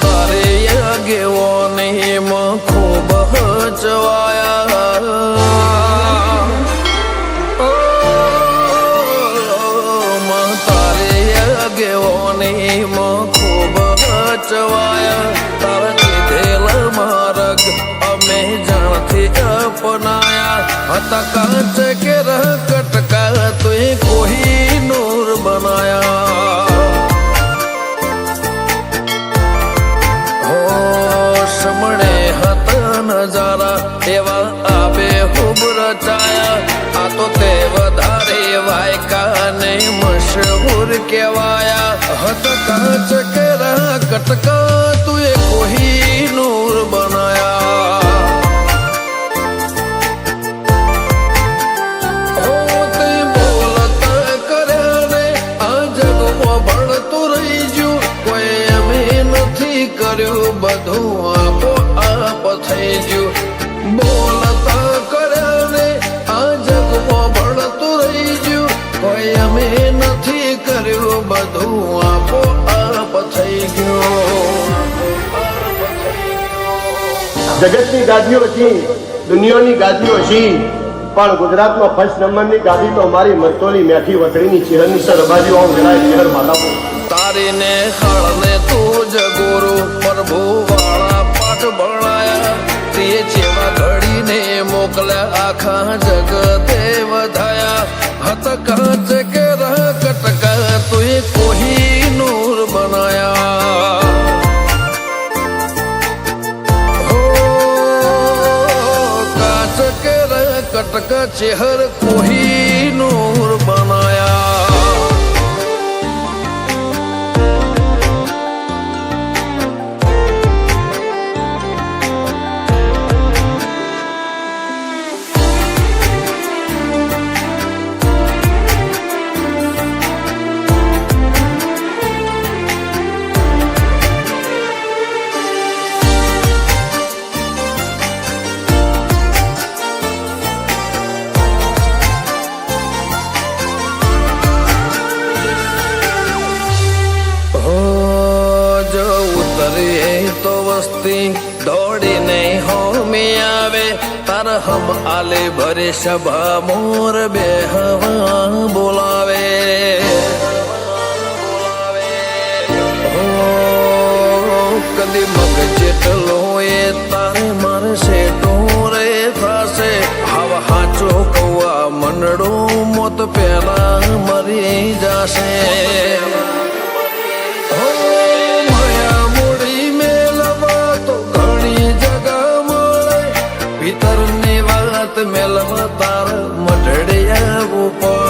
તારે આગેવો નહીં ખૂબ હચવાયા. તારે આગેવો નહીં ખૂબ હચવાયા. તારા કીધેલા માર્ગ અમે જાણથી અપનાયા. હતા કાચ એવા આપે ખૂબ રચાયા આ તો તે વધારે વાયકા ને મશહૂર કેવાયા હત કાચ કરા કટકા તુએ કોહી નૂર બનાયા. કર્યું, બધું આપો આપ થઈ ગયું. બધું આપો આપ થઈ ગયો. જગતની ગાદીઓ છી દુનિયાની ગાદીઓ છી પણ ગુજરાતમાં ફર્સ્ટ નંબરની ગાદી તો મારી મરતોલી મેઠી વસડીની ચિરણની સર બાજુ આવું વિનાય ચહેર માલાપુર તારીને ખળને તું જ ગુરુ પ્રભુ વાળા પાઠ ભણાયા. તે જેવા ઘડીને મોકલ્યા આખા જગતે વધાયા. હત કટકા ચેહર કોહી નૂર બનાયા. તો વસ્તી દોડીને હોમી આવે તાર હમ આલે ભરે સભા મોર બે હવા બોલાવે કદી મગ જેટલો એ તારે મારશે, ટોરે થશે. હવા હાચો કવા મંડળો મોત પેલા મરી જાશે. જલમ તાર મઢડે આવું પણ